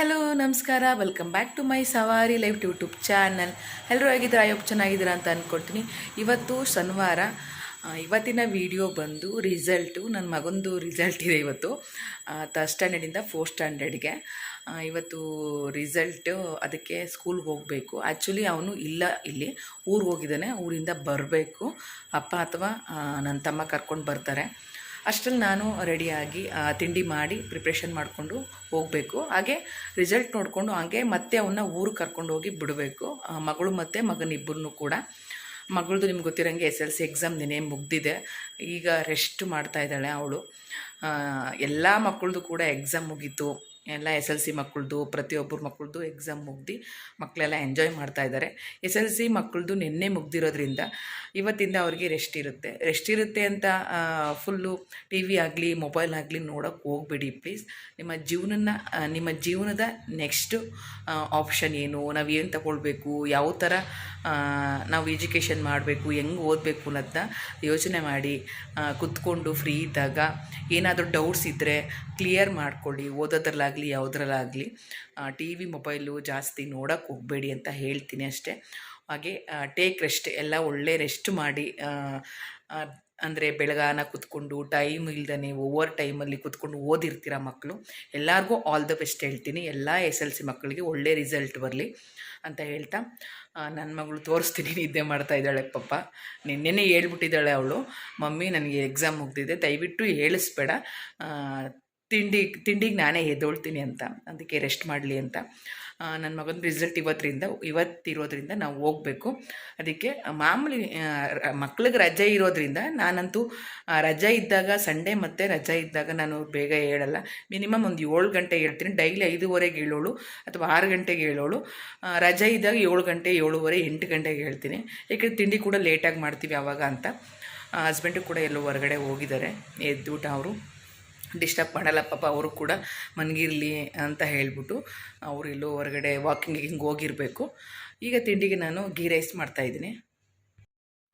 Hello, ನಮಸ್ಕಾರ. Welcome back to my ಸವಾರಿ live YouTube channel ಎಲ್ಲರೂ ಆಗಿದ್ದೀರಾ ಅಯ್ಯೋ ಚೆನ್ನಾಗಿದ್ದೀರಾ ಅಂತ ಅಂದ್ಕೊಳ್ತೀನಿ ಇವತ್ತು ಶನಿವಾರ. ಇವತ್ತಿನ ವಿಡಿಯೋ ಬಂದು ರಿಸಲ್ಟು ನನ್ನ ಮಗಂದು ರಿಸಲ್ಟ್ ಇದೆ ಇವತ್ತು. ಥರ್ಡ್ ಸ್ಟ್ಯಾಂಡರ್ಡಿಂದ ಫೋರ್ತ್ ಸ್ಟ್ಯಾಂಡರ್ಡ್ಗೆ ಇವತ್ತು ರಿಸಲ್ಟು ಅದಕ್ಕೆ ಸ್ಕೂಲ್ಗೆ ಹೋಗಬೇಕು. ಆ್ಯಕ್ಚುಲಿ ಅವನು ಇಲ್ಲ ಇಲ್ಲಿ. ಊರಿಗೆ ಹೋಗಿದ್ದಾನೆ. ಊರಿಂದ ಬರಬೇಕು. ಅಪ್ಪ ಅಥವಾ ನನ್ನ ತಮ್ಮ ಕರ್ಕೊಂಡು ಬರ್ತಾರೆ. ಅಷ್ಟರಲ್ಲಿ ನಾನು ರೆಡಿಯಾಗಿ ತಿಂಡಿ ಮಾಡಿ ಪ್ರಿಪ್ರೇಷನ್ ಮಾಡಿಕೊಂಡು ಹೋಗಬೇಕು. ಹಾಗೆ ರಿಸಲ್ಟ್ ನೋಡಿಕೊಂಡು ಹಾಗೆ ಮತ್ತೆ ಅವನ್ನ ಊರು ಕರ್ಕೊಂಡು ಹೋಗಿ ಬಿಡಬೇಕು. ಮಗಳು ಮತ್ತು ಮಗನಿಬ್ಬರನ್ನು ಕೂಡ. ಮಗಳದು ನಿಮ್ಗೆ ಗೊತ್ತಿರೋಂಗೆ ಎಸ್ ಎಲ್ ಸಿ ಎಕ್ಸಾಮ್ ನೆನೆ ಮುಗ್ದಿದೆ. ಈಗ ರೆಸ್ಟ್ ಮಾಡ್ತಾ ಇದ್ದಾಳೆ ಅವಳು. ಎಲ್ಲ ಮಕ್ಕಳದು ಕೂಡ ಎಕ್ಸಾಮ್ ಮುಗೀತು. ಎಲ್ಲ ಎಸ್ ಎಲ್ ಸಿ ಮಕ್ಕಳದು, ಪ್ರತಿಯೊಬ್ಬರು ಮಕ್ಕಳದು ಎಕ್ಸಾಮ್ ಮುಗ್ದು ಮಕ್ಕಳೆಲ್ಲ ಎಂಜಾಯ್ ಮಾಡ್ತಾ ಇದ್ದಾರೆ ಎಸ್ ಎಲ್ ಸಿ ಮಕ್ಕಳದು ನಿನ್ನೆ ಮುಗ್ದಿರೋದ್ರಿಂದ ಇವತ್ತಿಂದ ಅವ್ರಿಗೆ ರೆಸ್ಟ್ ಇರುತ್ತೆ. ರೆಸ್ಟ್ ಇರುತ್ತೆ ಅಂತ ಫುಲ್ಲು ಟಿ ವಿ ಆಗಲಿ ಮೊಬೈಲ್ ಆಗಲಿ ನೋಡೋಕ್ಕೆ ಹೋಗ್ಬೇಡಿ ಪ್ಲೀಸ್ ನಿಮ್ಮ ಜೀವನನ ನಿಮ್ಮ ಜೀವನದ ನೆಕ್ಸ್ಟ್ ಆಪ್ಷನ್ ಏನು? ನಾವು ಏನು ತಗೊಳ್ಬೇಕು? ಯಾವ ಥರ ನಾವು ಎಜುಕೇಷನ್ ಮಾಡಬೇಕು? ಹೆಂಗೆ ಓದಬೇಕು ಅನ್ನೋದನ್ನ ಯೋಚನೆ ಮಾಡಿ ಕುತ್ಕೊಂಡು ಫ್ರೀ ಇದ್ದಾಗ ಏನಾದರೂ ಡೌಟ್ಸ್ ಇದ್ದರೆ ಕ್ಲಿಯರ್ ಮಾಡ್ಕೊಳ್ಳಿ. ಓದೋದ್ರಲ್ಲಾಗಲಿ ಯಾವುದ್ರಲ್ಲಾಗಲಿ ಟಿ ವಿ ಮೊಬೈಲು ಜಾಸ್ತಿ ನೋಡೋಕ್ಕೆ ಹೋಗಬೇಡಿ ಅಂತ ಹೇಳ್ತೀನಿ ಅಷ್ಟೇ. ಹಾಗೆ ಟೇಕ್ ರೆಸ್ಟ್ ಎಲ್ಲ ಒಳ್ಳೆ ರೆಸ್ಟ್ ಮಾಡಿ ಅಂದರೆ ಬೆಳಗಾನ ಕುತ್ಕೊಂಡು ಟೈಮ್ ಇಲ್ದೇ ಓವರ್ ಟೈಮಲ್ಲಿ ಕುತ್ಕೊಂಡು ಓದಿರ್ತೀರ ಮಕ್ಕಳು ಎಲ್ಲರಿಗೂ ಆಲ್ ದ ಬೆಸ್ಟ್ ಹೇಳ್ತೀನಿ. ಎಲ್ಲ ಎಸ್ ಎಲ್ ಸಿ ಮಕ್ಕಳಿಗೆ ಒಳ್ಳೆ ರಿಸಲ್ಟ್ ಬರಲಿ ಅಂತ ಹೇಳ್ತಾ ನನ್ನ ಮಗಳು ತೋರಿಸ್ತೀನಿ. ನಿದ್ದೆ ಮಾಡ್ತಾ ಇದ್ದಾಳೆ ಪಪ್ಪ ನಿನ್ನೆನೇ ಹೇಳ್ಬಿಟ್ಟಿದ್ದಾಳೆ ಅವಳು. ಮಮ್ಮಿ, ನನಗೆ ಎಕ್ಸಾಮ್ ಮುಗ್ದಿದೆ. ದಯವಿಟ್ಟು ಹೇಳಿಸ್ಬೇಡ. ತಿಂಡಿ, ತಿಂಡಿಗೆ ನಾನೇ ಎದ್ದೊಳ್ತೀನಿ ಅಂತ. ಅದಕ್ಕೆ ರೆಸ್ಟ್ ಮಾಡಲಿ ಅಂತ. ನನ್ನ ಮಗನ ರಿಸಲ್ಟ್ ಇವತ್ತರಿಂದ ಇವತ್ತಿರೋದ್ರಿಂದ ನಾವು ಹೋಗಬೇಕು. ಅದಕ್ಕೆ ಮಾಮೂಲಿ ಮಕ್ಳಿಗೆ ರಜೆ ಇರೋದ್ರಿಂದ ನಾನಂತೂ ರಜೆ ಇದ್ದಾಗ ಸಂಡೇ ಮತ್ತು ರಜೆ ಇದ್ದಾಗ ನಾನು ಬೇಗ ಹೇಳಲ್ಲ. ಮಿನಿಮಮ್ ಒಂದು ಏಳು ಗಂಟೆ ಹೇಳ್ತೀನಿ. ಡೈಲಿ ಐದೂವರೆಗೆ ಹೇಳೋಳು ಅಥವಾ ಆರು ಗಂಟೆಗೆ ಹೇಳೋಳು. ರಜೆ ಇದ್ದಾಗ ಏಳು ಗಂಟೆ, ಏಳುವರೆ, ಎಂಟು ಗಂಟೆಗೆ ಹೇಳ್ತೀನಿ. ಏಕೆಂದರೆ ತಿಂಡಿ ಕೂಡ ಲೇಟಾಗಿ ಮಾಡ್ತೀವಿ ಆವಾಗ ಅಂತ. ಹಸ್ಬೆಂಡು ಕೂಡ ಎಲ್ಲೋ ಹೊರಗಡೆ ಹೋಗಿದ್ದಾರೆ. ಎದ್ದುಬಿಟ್ಟು ಅವರು. ಡಿಸ್ಟರ್ಬ್ ಮಾಡಲ್ಲ. ಪಾಪ ಅವರು ಕೂಡ ಮನಗಿರಲಿ ಅಂತ ಹೇಳಿಬಿಟ್ಟು ಅವರು ಎಲ್ಲೋ ಹೊರಗಡೆ ವಾಕಿಂಗ್ ಹಿಂಗೆ ಹೋಗಿರಬೇಕು. ಈಗ ತಿಂಡಿಗೆ ನಾನು ಗೀ ರೈಸ್ ಮಾಡ್ತಾಯಿದ್ದೀನಿ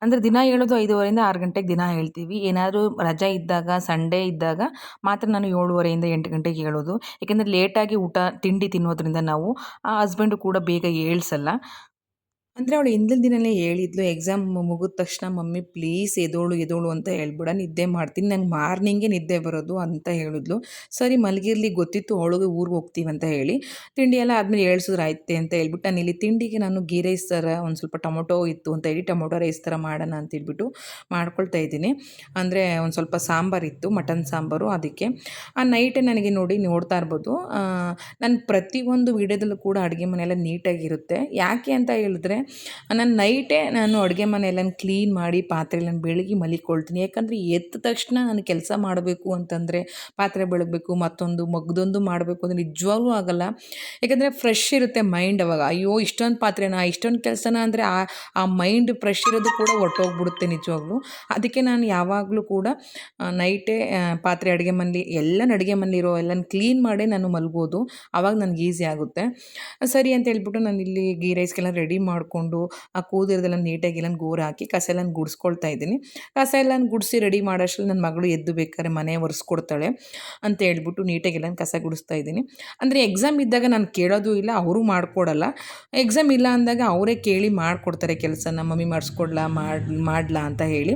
ಅಂದರೆ ದಿನ ಹೇಳೋದು ಐದೂವರೆಯಿಂದ ಆರು ಗಂಟೆಗೆ ದಿನ ಹೇಳ್ತೀವಿ. ಏನಾದರೂ ರಜೆ ಇದ್ದಾಗ ಸಂಡೇ ಇದ್ದಾಗ ಮಾತ್ರ ನಾನು ಏಳುವರೆಯಿಂದ ಎಂಟು ಗಂಟೆಗೆ ಹೇಳೋದು. ಏಕೆಂದರೆ ಲೇಟಾಗಿ ಊಟ, ತಿಂಡಿ ತಿನ್ನೋದ್ರಿಂದ ನಾವು ಆ ಹಸ್ಬೆಂಡು ಕೂಡ ಬೇಗ ಏಳ್ಸಲ್ಲ. ಅಂದರೆ ಅವಳು ಹಿಂದಿನ ದಿನವೇ ಹೇಳಿದ್ಲು ಎಕ್ಸಾಮ್ ಮುಗಿದ ತಕ್ಷಣ ಮಮ್ಮಿ ಪ್ಲೀಸ್ ಎದೋಳು ಎದೋಳು ಅಂತ ಹೇಳ್ಬಿಡ, ನಿದ್ದೆ ಮಾಡ್ತೀನಿ, ನಂಗೆ ಮಾರ್ನಿಂಗೇ ನಿದ್ದೆ ಬರೋದು ಅಂತ ಹೇಳಿದ್ಲು. ಸರಿ, ಮಲಗಿರ್ಲಿ, ಗೊತ್ತಿತ್ತು ಅವಳಿಗೆ ಊರಿಗೆ ಹೋಗ್ತೀವಿ ಅಂತ ಹೇಳಿ. ತಿಂಡಿ ಎಲ್ಲ ಆದಮೇಲೆ ಹೇಳ್ಸಿದ್ರೆ, ಆಯ್ತೆ ಅಂತ ಹೇಳ್ಬಿಟ್ಟು, ನಾನು ಇಲ್ಲಿ ತಿಂಡಿಗೆ ನಾನು ಗೀ ರೈಸ್ ಥರ, ಒಂದು ಸ್ವಲ್ಪ ಟೊಮೊಟೊ ಇತ್ತು ಅಂತ ಹೇಳಿ, ಟೊಮೊಟೊ ರೈಸ್ ಥರ ಮಾಡೋಣ ಅಂತ ಹೇಳ್ಬಿಟ್ಟು ಮಾಡ್ಕೊಳ್ತಾ ಇದ್ದೀನಿ. ಅಂದರೆ ಒಂದು ಸ್ವಲ್ಪ ಸಾಂಬಾರಿತ್ತು ಮಟನ್ ಸಾಂಬಾರು ಅದಕ್ಕೆ. ಆ ನೈಟೇ ನನಗೆ ನೋಡಿ ನೋಡ್ತಾ ಇರ್ಬೋದು. ನಾನು ಪ್ರತಿಯೊಂದು ವಿಡಿಯೋದಲ್ಲೂ ಕೂಡ ಅಡುಗೆ ಮನೆಯೆಲ್ಲ ನೀಟಾಗಿರುತ್ತೆ. ಯಾಕೆ ಅಂತ ಹೇಳಿದ್ರೆ ನಾನು ನೈಟೇ ನಾನು ಅಡುಗೆ ಮನೆಯೆಲ್ಲ ಕ್ಲೀನ್ ಮಾಡಿ ಪಾತ್ರೆಗಳನ್ನು ಬೆಳಗ್ಗೆ ಮಲಿಕೊಳ್ತೀನಿ. ಯಾಕಂದರೆ ಎದ್ದ ತಕ್ಷಣ ನಾನು ಕೆಲಸ ಮಾಡಬೇಕು ಅಂತಂದರೆ ಪಾತ್ರೆ ಬೆಳಗಬೇಕು, ಮತ್ತೊಂದು ಮಗ್ದೊಂದು ಮಾಡಬೇಕು ಅಂದರೆ ನಿಜವಾಗ್ಲೂ ಆಗಲ್ಲ. ಯಾಕಂದರೆ ಫ್ರೆಶ್ ಇರುತ್ತೆ ಮೈಂಡ್ ಅವಾಗ. ಅಯ್ಯೋ, ಇಷ್ಟೊಂದು ಪಾತ್ರೆನಾ, ಇಷ್ಟೊಂದು ಕೆಲಸನ ಅಂದರೆ ಆ ಆ ಮೈಂಡ್ ಫ್ರೆಶ್ ಇರೋದು ಕೂಡ ಹೊರಟೋಗ್ಬಿಡುತ್ತೆ ನಿಜವಾಗ್ಲೂ. ಅದಕ್ಕೆ ನಾನು ಯಾವಾಗಲೂ ಕೂಡ ನೈಟೇ ಪಾತ್ರೆ ಅಡುಗೆ ಮನೆಯಲ್ಲಿ ಎಲ್ಲ ಅಡುಗೆ ಮನೇಲಿರೋ ಎಲ್ಲ ಕ್ಲೀನ್ ಮಾಡೇ ನಾನು ಮಲಗೋದು. ಆವಾಗ ನನಗೆ ಈಸಿ ಆಗುತ್ತೆ. ಸರಿ ಅಂತ ಹೇಳ್ಬಿಟ್ಟು ನಾನು ಇಲ್ಲಿ ಗೀ ರೈಸ್ಗೆಲ್ಲ ರೆಡಿ ಮಾಡಿಕೊಂಡು ಆ ಕೂದಿರದೆಲ್ಲ ನೀಟಾಗಿ ಎಲ್ಲ ಗೋರು ಹಾಕಿ ಕಸ ಎಲ್ಲ ಗುಡಿಸ್ಕೊಳ್ತಾ ಇದ್ದೀನಿ. ಕಸ ಎಲ್ಲ ಗುಡಿಸಿ ರೆಡಿ ಮಾಡೋಷ್ಟ್ರಲ್ಲಿ ನನ್ನ ಮಗಳು ಎದ್ದು ಬೇಕಾದ್ರೆ ಮನೆ ಒರೆಸ್ಕೊಡ್ತಾಳೆ ಅಂತ ಹೇಳ್ಬಿಟ್ಟು ನೀಟಾಗಿ ಎಲ್ಲ ಕಸ ಗುಡಿಸ್ತಾ ಇದ್ದೀನಿ. ಅಂದರೆ ಎಕ್ಸಾಮ್ ಇದ್ದಾಗ ನಾನು ಕೇಳೋದು ಇಲ್ಲ, ಅವರು ಮಾಡಿಕೊಡಲ್ಲ. ಎಕ್ಸಾಮ್ ಇಲ್ಲ ಅಂದಾಗ ಅವರೇ ಕೇಳಿ ಮಾಡಿಕೊಡ್ತಾರೆ ಕೆಲಸನ, ಮಮ್ಮಿ ಮಾಡಿಸ್ಕೊಡ್ಲಾ, ಮಾಡಿ, ಮಾಡ್ಲಾ ಅಂತ ಹೇಳಿ.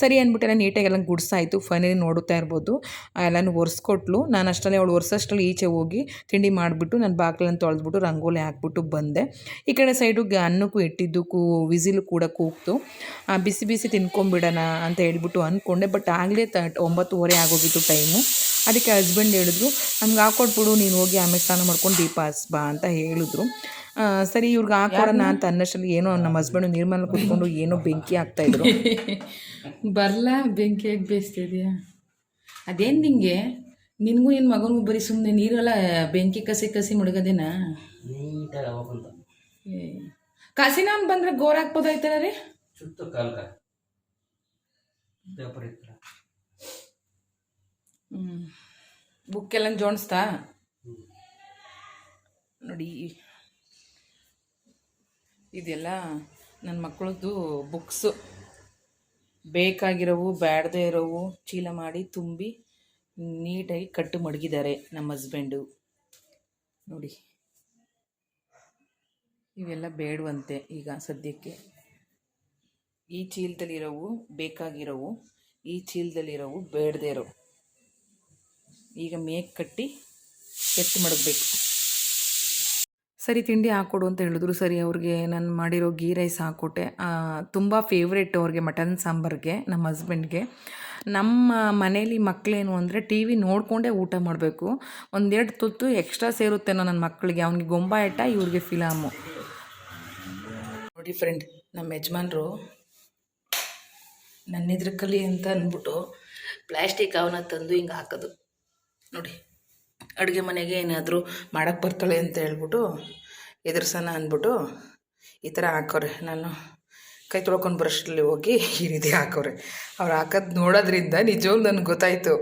ಸರಿ ಅಂದ್ಬಿಟ್ಟು ಎಲ್ಲ ನೀಟಾಗಿ ಎಲ್ಲ ಗುಡಿಸಾಯ್ತು ಫೈನಲಿ ನೋಡುತ್ತಾ ಇರ್ಬೋದು. ಎಲ್ಲನೂ ಒರೆಸ್ಕೊಟ್ಲು. ನಾನು ಅಷ್ಟರಲ್ಲಿ ಅವಳು ಒರೆಸೋಷ್ಟರಲ್ಲಿ ಈಚೆ ಹೋಗಿ ತಿಂಡಿ ಮಾಡಿಬಿಟ್ಟು, ನಾನು ಬಾಗಿಲನ್ನು ತೊಳೆದ್ಬಿಟ್ಟು, ರಂಗೋಲಿ ಹಾಕ್ಬಿಟ್ಟು ಬಂದೆ. ಈ ಕಡೆ ಸೈಡು ಅನ್ನಕ್ಕೂ ಇಟ್ಟಿದ್ದು ಕೂ ವಿಸಿಲು ಕೂಡ ಕೂಗ್ತು. ಆ, ಬಿಸಿ ಬಿಸಿ ತಿನ್ಕೊಂಬಿಡೋಣ ಅಂತ ಹೇಳ್ಬಿಟ್ಟು ಅಂದ್ಕೊಂಡೆ. ಬಟ್ ಆಗಲೇ ತಟ್ ಒಂಬತ್ತುವರೆ ಆಗೋಗಿತ್ತು ಟೈಮು ಅದಕ್ಕೆ ಹಸ್ಬೆಂಡ್ ಹೇಳಿದ್ರು ನಮ್ಗೆ ಹಾಕೊಟ್ಬಿಡು ನೀನು ಹೋಗಿ ಆಮೇಲೆ ಸ್ನಾನ ಮಾಡ್ಕೊಂಡು ದೀಪ ಹಸ್ಬಾ ಅಂತ ಹೇಳಿದ್ರು. ಸರಿ ಇವ್ರಿಗೆ ಹಾಕೊಡೋಣ ಅಂತ ಅನ್ನೋಷ್ಟರಲ್ಲಿ ಏನೋ ನಮ್ಮ ಹಸ್ಬೆಂಡು ನೀರು ಮೇಲೆ ಕುತ್ಕೊಂಡು ಏನೋ ಬೆಂಕಿ ಹಾಕ್ತಾಯಿದ್ರು ಬರಲ್ಲ ಹೇಗೆ ಬೇಯಿಸ್ತಿದ್ಯಾ ಅದೇನು ನಿಂಗೆ? ನಿನಗೂ ನಿನ್ನ ಮಗನಿಗೂ ಬರೀ ಸುಮ್ಮನೆ ನೀರೆಲ್ಲ ಬೆಂಕಿ ಕಸಿ ಕಸಿ ಏ ಕಸಿನಾನ್ ಬಂದ್ರೆ ಗೋರ್ ಹಾಕ್ಬೋದಾಯ್ತಲ್ಲ ರೀ? ಸುತ್ತ ಕಾಲ್ಕ ಪೇಪರ್ ಬುಕ್ ಎಲ್ಲ ಜೋಡಿಸ್ತಾ ನೋಡಿ ಇದೆಲ್ಲ ನನ್ನ ಮಕ್ಕಳದ್ದು ಬುಕ್ಸು ಬೇಕಾಗಿರೋವು ಬ್ಯಾಡದೇ ಇರೋವು ಚೀಲ ಮಾಡಿ ತುಂಬಿ ನೀಟಾಗಿ ಕಟ್ಟು ಮಡಗಿದ್ದಾರೆ ನಮ್ಮ ಹಸ್ಬೆಂಡು ನೋಡಿ. ಇವೆಲ್ಲ ಬೇಡವಂತೆ ಈಗ ಸದ್ಯಕ್ಕೆ. ಈ ಚೀಲದಲ್ಲಿರೋವು ಬೇಕಾಗಿರೋವು, ಈ ಚೀಲದಲ್ಲಿರೋವು ಬೇಡದೇ ಇರೋವು. ಈಗ ಮೇಕ್ ಕಟ್ಟಿ ಎತ್ತು ಮಡಗಬೇಕು. ಸರಿ, ತಿಂಡಿ ಹಾಕ್ಕೊಡು ಅಂತ ಹೇಳಿದ್ರು. ಸರಿ, ಅವ್ರಿಗೆ ನಾನು ಮಾಡಿರೋ ಗೀ ರೈಸ್ ಹಾಕ್ಕೊಟ್ಟೆ. ತುಂಬ ಫೇವ್ರೇಟ್ ಅವ್ರಿಗೆ ಮಟನ್ ಸಾಂಬಾರ್ಗೆ, ನಮ್ಮ ಹಸ್ಬೆಂಡ್ಗೆ ನಮ್ಮ ಮನೇಲಿ ಮಕ್ಕಳೇನು ಅಂದರೆ ಟಿ ವಿ ನೋಡಿಕೊಂಡೇ ಊಟ ಮಾಡಬೇಕು. ಒಂದೆರಡು ತುತ್ತು ಎಕ್ಸ್ಟ್ರಾ ಸೇರುತ್ತೇನೋ ನನ್ನ ಮಕ್ಕಳಿಗೆ ಅವ್ನಿಗೆ ಗೊಂಬಾಟ ಇವ್ರಿಗೆ ಫಿಲಾಮು. ನೋಡಿ ಫ್ರೆಂಡ್ ನಮ್ಮ ಯಜಮಾನ್ರು ನನ್ನಿದ್ರ ಕಲಿ ಅಂತ ಅಂದ್ಬಿಟ್ಟು ಪ್ಲ್ಯಾಸ್ಟಿಕ್ ಅವನ ತಂದು ಹಿಂಗೆ ಹಾಕೋದು. ನೋಡಿ, ಅಡುಗೆ ಮನೆಗೆ ಏನಾದರೂ ಮಾಡೋಕ್ಕೆ ಬರ್ತಾಳೆ ಅಂತ ಹೇಳ್ಬಿಟ್ಟು ಎದುರ್ಸೋಣ ಅಂದ್ಬಿಟ್ಟು ಈ ಥರ ಹಾಕೋರೆ. ನಾನು ಕೈ ತೊಳ್ಕೊಂಡು ಬ್ರಷಲ್ಲಿ ಹೋಗಿ ಈ ರೀತಿ ಹಾಕೋರೆ. ಅವ್ರು ಹಾಕೋದು ನೋಡೋದ್ರಿಂದ ನಿಜವಾಗ್ಲೂ ನನಗೆ ಗೊತ್ತಾಯಿತು.